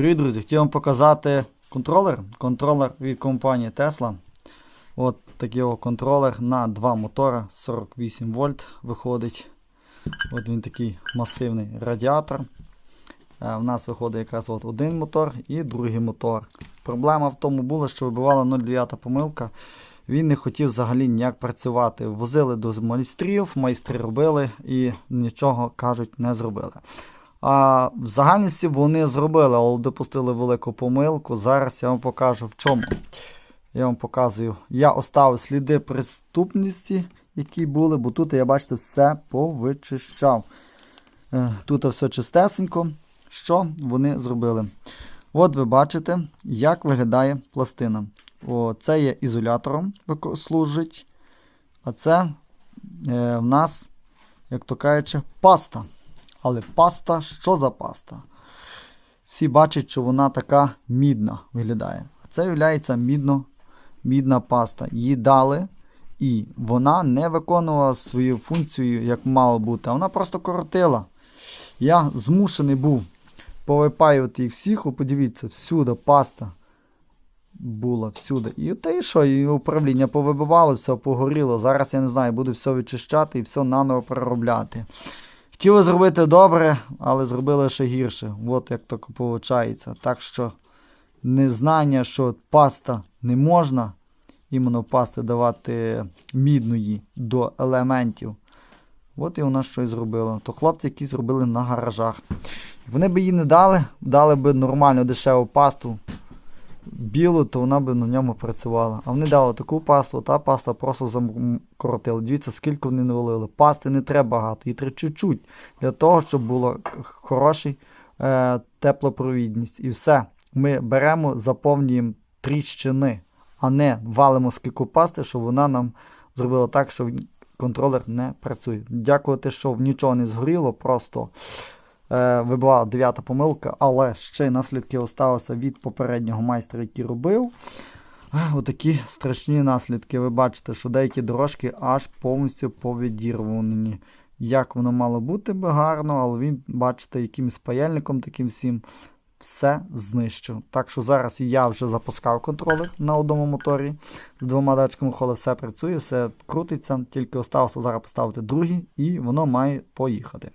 Привіт, друзі! Хотів вам показати контролер. Контролер від компанії Tesla. От такий контролер на два мотора 48 вольт виходить. От він такий масивний радіатор. Е, В нас виходить якраз от один мотор і другий мотор. Проблема в тому була, що вибивала 0,9 помилка. Він не хотів взагалі ніяк працювати. Возили до майстрів, майстри робили і нічого кажуть не зробили. А в загальності вони зробили, але допустили велику помилку. Зараз я вам покажу в чому. Я вам показую. Я оставив сліди преступності, які були, бо тут я, бачите, все повичищав. Е, Тут все чистесенько. Що вони зробили? От ви бачите, як виглядає пластина. О, це є ізолятором служить. А це е, в нас, як то кажучи, паста. Але паста, що за паста? Всі бачать, що вона така мідна виглядає. А це є мідно, мідна паста. Її дали, і вона не виконувала свою функцію, як мало бути. а Вона просто коротила. Я змушений був повипаювати їх всіх, О, подивіться, всюди паста була всюди. І те і що, і управління повибивало, все погоріло. Зараз я не знаю, буду все вичищати і все наново переробляти. Хотіли зробити добре, але зробили ще гірше. От як так виходить. Так що незнання, що паста не можна, іменно пасти давати мідної до елементів. От і вона щось зробила. То хлопці, які зробили на гаражах. Вони б її не дали, дали б нормальну дешеву пасту білу, то вона б на ньому працювала. А вони дали таку пасту, та паста просто закоротила. Дивіться, скільки вони навалили. Пасти не треба багато, її треба чуть-чуть для того, щоб була хороша е, теплопровідність. І все. Ми беремо, заповнюємо тріщини, а не валимо скільки пасти, щоб вона нам зробила так, що контролер не працює. Дякувати, що нічого не згоріло, просто вибивала дев'ята помилка, але ще й наслідки осталися від попереднього майстра, який робив. Отакі страшні наслідки. Ви бачите, що деякі дорожки аж повністю повідірвані. Як воно мало бути би гарно, але він, бачите, якимось паяльником таким всім все знищив. Так що зараз я вже запускав контролер на одному моторі з двома датчиками ходу, все працює, все крутиться, тільки осталося зараз поставити другий, і воно має поїхати.